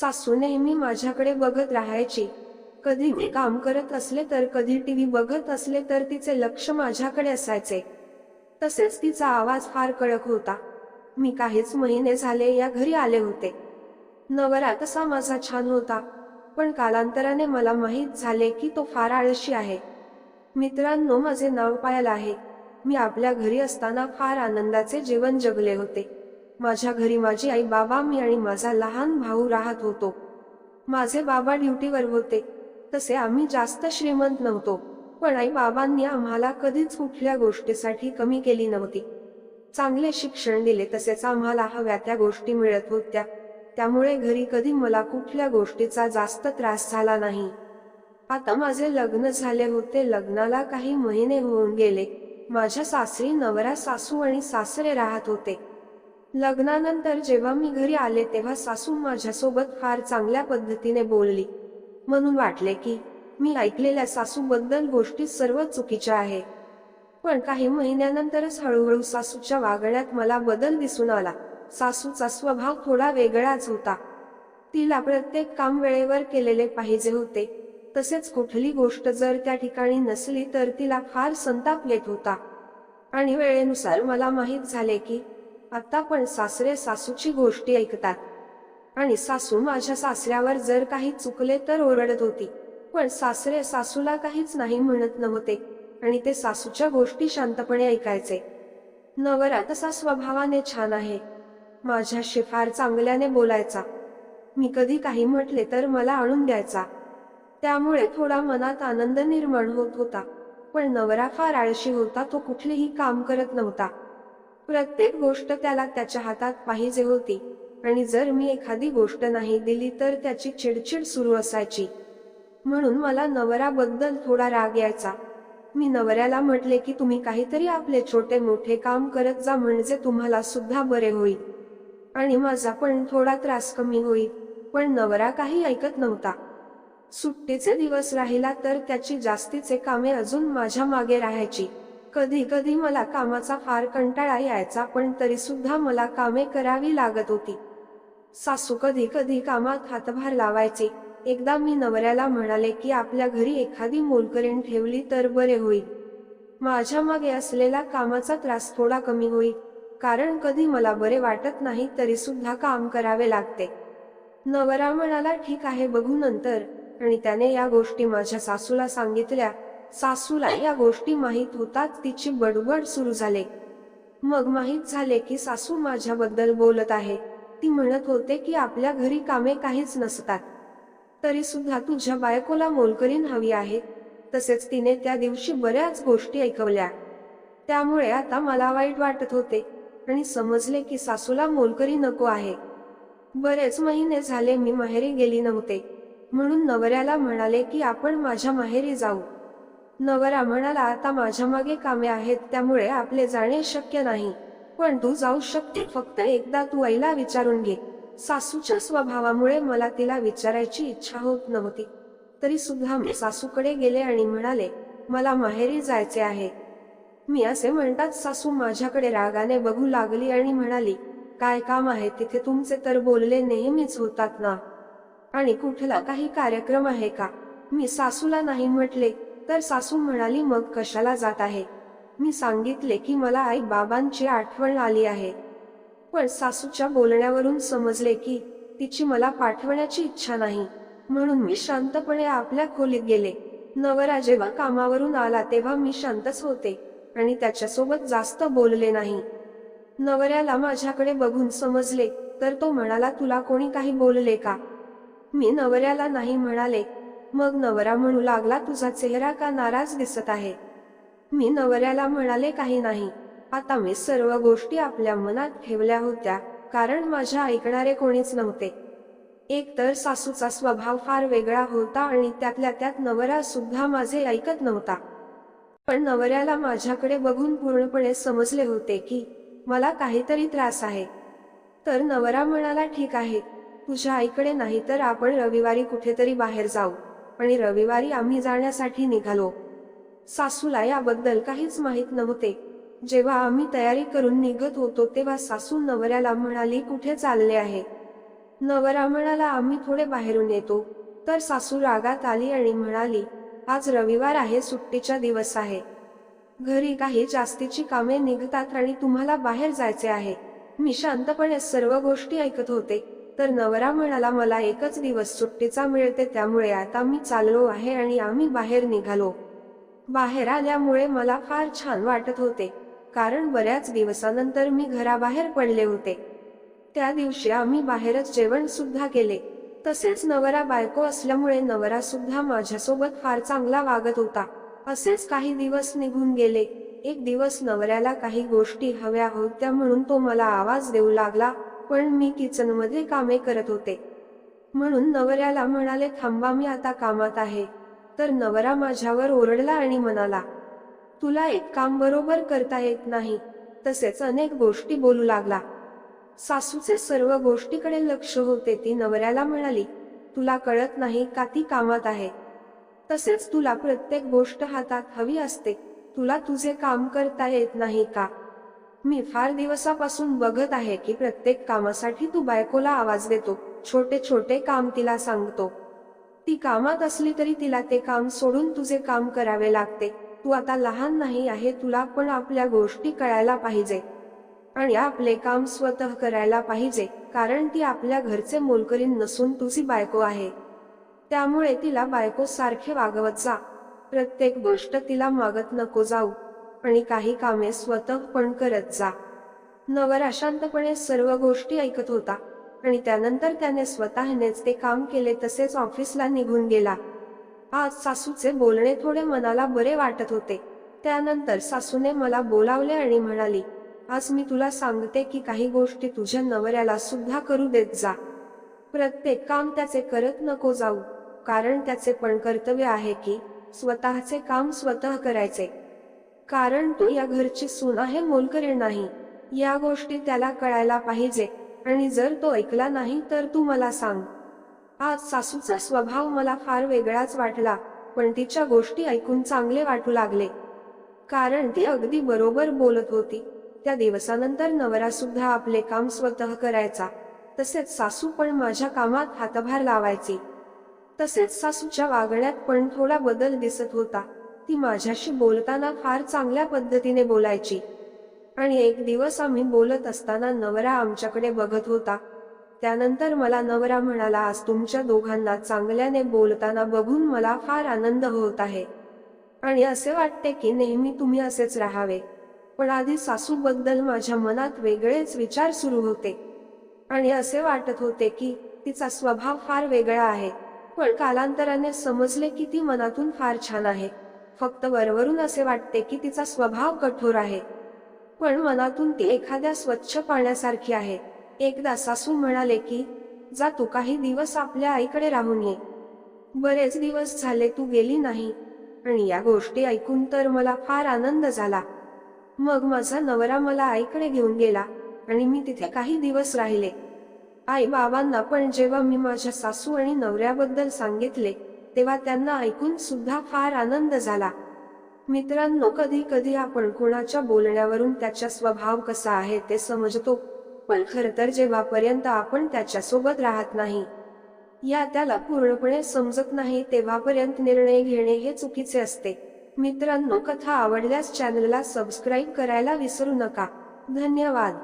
सासू नेहमी माझ्याकडे बघत राहायची. कधी मी काम करत असले तर कधी टीव्ही बघत असले तर तिचे लक्ष माझ्याकडे असायचे. तसेच तिचा आवाज फार कडक होता. मी काहीच महिने झाले या घरी आले होते. नवरा तसा माझा छान होता. पण कालांतराने मला माहीत झाले की तो फार आळशी आहे. मित्रांनो माझे नाव पायल आहे. मी आपल्या घरी असताना फार आनंदाचे जीवन जगले होते. माझ्या घरी माझी आई बाबा मी आणि माझा लहान भाऊ राहत होतो. माझे बाबा ड्युटीवर होते. तसे आम्ही जास्त श्रीमंत नव्हतो. पण आई बाबांनी आम्हाला कधीच कुठल्या गोष्टीसाठी कमी केली नव्हती. चांगले शिक्षण दिले तसेच आम्हाला हव्या त्या गोष्टी मिळत होत्या. त्यामुळे घरी कधी मला कुठल्या गोष्टीचा जास्त त्रास झाला नाही. आता माझे लग्न झाले होते. लग्नाला काही महिने होऊन गेले. माझ्या सासरी नवरा सासू आणि सासरे राहत होते. लग्नानंतर जेव्हा मी घरी आले तेव्हा सासू माझ्यासोबत फार चांगल्या पद्धतीने बोलली. म्हणून वाटले की मी ऐकलेल्या सासूबद्दल गोष्टी सर्व चुकीच्या आहे. पण काही महिन्यानंतरच हळूहळू सासूच्या वागण्यात मला बदल दिसून आला. सासूचा स्वभाव थोडा वेगळाच होता. तिला प्रत्येक काम वेळेवर केलेले पाहिजे होते. तसेच कुठली गोष्ट जर त्या ठिकाणी नसली तर तिला फार संताप येत होता. आणि वेळेनुसार मला माहीत झाले की आता पण सासरे सासूची गोष्टी ऐकतात. आणि सासू माझ्या सासऱ्यावर जर काही चुकले तर ओरडत होती. पण सासरे सासूला काहीच नाही म्हणत नव्हते. आणि ते सासूच्या गोष्टी शांतपणे ऐकायचे. नवरा तसा स्वभावाने छान आहे. माझ्याशी फार चांगल्याने बोलायचा. मी कधी काही म्हटले तर मला आणून द्यायचा. त्यामुळे थोडा मनात आनंद निर्माण होत होता. पण नवरा फार आळशी होता तो कुठलेही काम करत नव्हता. प्रत्येक गोष्ट त्याला त्याच्या हातात पाहिजे होती. आणि जर मी एखादी गोष्ट नाही दिली तर त्याची चिडचिड सुरू असायची. म्हणून मला नवराबद्दल थोडा राग यायचा. मी नवऱ्याला म्हटले की तुम्ही काहीतरी आपले छोटे मोठे काम करत जा म्हणजे तुम्हाला सुद्धा बरे होईल. आणि माझा पण थोडा त्रास कमी होईल पण नवरा काही ऐकत नव्हता. सुट्टीचे दिवस राहिला तर त्याची जास्तीचे कामे अजून माझ्या मागे राहायची. कधी कधी मला कामाचा फार कंटाळा यायचा पण तरी सुद्धा मला कामे करावी लागत होती. सासू कधी कधी कामात हातभार लावायचे. एकदा मी नवऱ्याला म्हणाले की आपल्या घरी एखादी मोलकरीण ठेवली तर बरे होईल. माझ्या मागे असलेला कामाचा त्रास थोडा कमी होईल. कारण कधी मला बरे वाटत नाही तरी सुद्धा काम करावे लागते. नवरा म्हणाला ठीक आहे बघू नंतर. आणि त्याने या गोष्टी माझ्या सासूला सांगितल्या. सासूला या गोष्टी माहीत होताच तिची बडबड सुरू झाले. मग माहीत झाले की सासू माझ्याबद्दल बोलत आहे. ती म्हणत होते की आपल्या घरी कामे काहीच नसतात. तरी सुद्धा तुझ्या बायकोला मोलकरीन हवी आहे. तसेच तिने त्या दिवशी बऱ्याच गोष्टी ऐकवल्या. त्यामुळे आता मला वाईट वाटत होते आणि समजले की सासूला मोलकरी नको आहे. बरेच महिने झाले मी माहेरी गेली नव्हते. म्हणून नवऱ्याला म्हणाले की आपण माझ्या माहेरी जाऊ. नवरा म्हणाला आता माझ्या मागे कामे आहेत त्यामुळे आपले जाणे शक्य नाही. पण तू जाऊ शकते फक्त एकदा तू आईला विचारून घे. सासूच्या स्वभावामुळे मला तिला विचारायची इच्छा होत नव्हती. तरी सुद्धा मी सासूकडे गेले आणि म्हणाले मला माहेरी जायचे आहे. मी असे म्हणताच सासू माझ्याकडे रागाने बघू लागली आणि म्हणाली काय काम आहे तिथे तुमचे तर बोलले नेहमीच होतात ना? आणि कुठला काही कार्यक्रम आहे का? मी सासूला नाही म्हटले. तर सासू म्हणाली मग कशाला जात आहे? मी सांगितले की मला आई बाबांची आठवण आली आहे. पण सासूच्या बोलण्यावरून समजले की तिची मला पाठवण्याची इच्छा नाही. म्हणून मी शांतपणे आपल्या खोलीत गेले. नवरा जेव्हा कामावरून आला तेव्हा मी शांतच होते आणि त्याच्यासोबत जास्त बोलले नाही. नवऱ्याला माझ्याकडे बघून समजले तर तो म्हणाला तुला कोणी काही बोलले का? मी नवऱ्याला नाही म्हणाले मग नवरा म्हणू लागला तुझा चेहरा का नाराज दिसत आहे? मी नवऱ्याला म्हणाले काही नाही. आता मी सर्व गोष्टी आपल्या मनात ठेवल्या होत्या कारण माझ्या ऐकणारे कोणीच नव्हते. एक तर सासूचा स्वभाव फार वेगळा होता आणि त्यातल्या त्यात नवरा सुद्धा माझे ऐकत नव्हता. पण नवऱ्याला माझ्याकडे बघून पूर्णपणे समजले होते की मला काहीतरी त्रास आहे. तर नवरा म्हणाला ठीक आहे. तुझ्या आईकडे नाही तर आपण रविवारी कुठेतरी बाहेर जाऊ. आणि रविवारी आम्ही जाण्यासाठी निघालो. सासूला याबद्दल काहीच माहीत नव्हते. जेव्हा आम्ही तयारी करून निघत होतो तेव्हा सासू नवऱ्याला म्हणाली कुठे चालले आहे? नवरा म्हणाला आम्ही थोडे बाहेरून येतो. तर सासू रागात आली आणि म्हणाली आज रविवार आहे सुट्टीचा दिवस आहे. घरी काही जास्तीची कामे निघतात आणि तुम्हाला बाहेर जायचे आहे. मी शांतपणे सर्व गोष्टी ऐकत होते. तर नवरा म्हणाला मला एकच दिवस सुट्टीचा मिळते त्यामुळे आता मी चाललो आहे आणि आम्ही बाहेर निघालो. बाहेर आल्यामुळे मला फार छान वाटत होते कारण बऱ्याच दिवसानंतर मी घराबाहेर पडले होते. त्या दिवशी आम्ही बाहेरच जेवण सुद्धा केले. तसेच नवरा बायको असल्यामुळे नवरा सुद्धा माझ्यासोबत फार चांगला वागत होता. असेच काही दिवस निघून गेले. एक दिवस नवऱ्याला काही गोष्टी हव्या होत्या म्हणून तो मला आवाज देऊ लागला. पण मी किचनमध्ये कामे करत होते. म्हणून नवऱ्याला म्हणाले थांबा मी आता कामात आहे. तर नवरा माझ्यावर ओरडला आणि म्हणाला तुला एक काम बरोबर करता येत नाही. तसेच अनेक गोष्टी बोलू लागला. सासूचे सर्व गोष्टीकडे लक्ष होते ती नवऱ्याला म्हणाली तुला कळत नाही का ती कामात आहे? तसेच तुला प्रत्येक गोष्ट हातात हवी असते. तुला तुझे काम करता येत नाही का? मी फार दिवसापासून बघत आहे की प्रत्येक कामासाठी तू बायकोला आवाज देतो छोटे छोटे काम तिला सांगतो. ती कामात असली तरी तिला ते काम सोडून तुझे काम करावे लागते. तू आता लहान नाही आहे तुला पण आपल्या गोष्टी कळायला पाहिजे. आणि आपले काम स्वतः करायला पाहिजे कारण ती आपल्या घरचे मोलकरीन नसून तुझी बायको आहे. त्यामुळे तिला बायको सारखे वागवत जा. प्रत्येक गोष्ट तिला मागत नको जाऊ. आणि काही कामे स्वतः पण करत जा. नवर अशांतपणे सर्व गोष्टी ऐकत होता आणि त्यानंतर त्याने स्वतःनेच ते काम केले तसेच ऑफिसला निघून गेला. आज सासूचे बोलणे थोडे मनाला बरे वाटत होते. त्यानंतर सासूने मला बोलावले आणि म्हणाली आज मी तुला सांगते की काही गोष्टी तुझ्या नवऱ्याला सुद्धा करू देत जा. प्रत्येक काम त्याचे करत नको जाऊ. कारण त्याचे पण कर्तव्य आहे की स्वतःचे काम स्वतः करायचे. कारण तू या घरची सून आहे मोलकरीण नाही. या गोष्टी त्याला कळायला पाहिजे. आणि जर तो ऐकला नाही तर तू मला सांग. आज सासूचा स्वभाव मला फार वेगळाच वाटला पण तिच्या गोष्टी ऐकून चांगले वाटू लागले. कारण ती अगदी बरोबर बोलत होती. त्या दिवसानंतर नवरा सुद्धा आपले काम स्वतः करायचा. तसेच सासू पण माझ्या कामात हातभार लावायची. तसेच सासूच्या वागण्यात पण थोडा बदल दिसत होता. ती माझ्याशी बोलताना फार चांगल्या पद्धतीने बोलायची. आणि एक दिवस आम्ही बोलत असताना नवरा आमच्याकडे बघत होता. त्यानंतर मला नवरा म्हणाला आज तुमच्या दोघांना चांगल्याने बोलताना बघून मला फार आनंद होत आहे. आणि असे वाटते की नेहमी तुम्ही असेच राहावे. पण आधी सासूबद्दल माझ्या मनात वेगळेच विचार सुरू होते. आणि असे वाटत होते की तिचा स्वभाव फार वेगळा आहे. पण कालांतराने समजले की ती मनातून फार छान आहे. फक्त वरवरून असे वाटते की तिचा स्वभाव कठोर आहे. पण मनातून ती एखाद्या स्वच्छ पाण्यासारखी आहे. एकदा सासू म्हणाले की जा तू काही दिवस आपल्या आईकडे राहून ये. बरेच दिवस झाले तू गेली नाही. आणि या गोष्टी ऐकून तर मला फार आनंद झाला. मग माझा नवरा मला आईकडे घेऊन गेला आणि मी तिथे काही दिवस राहिले. आई बाबांना पण जेव्हा मी माझ्या सासू आणि नवऱ्याबद्दल सांगितले तेव्हा त्यांना ऐकून सुद्धा फार आनंद झाला. मित्रांनो कधी कधी आपण कोणाच्या बोलण्यावरून त्याचा स्वभाव कसा आहे ते समजतो पण खर तर जेव्हापर्यंत आपण त्याच्यासोबत राहत नाही या त्याला पूर्णपणे समजत नाही तेव्हापर्यंत निर्णय घेणे हे चुकीचे असते. मित्रांनो कथा आवडल्यास चॅनलला सबस्क्राईब करायला विसरू नका. धन्यवाद.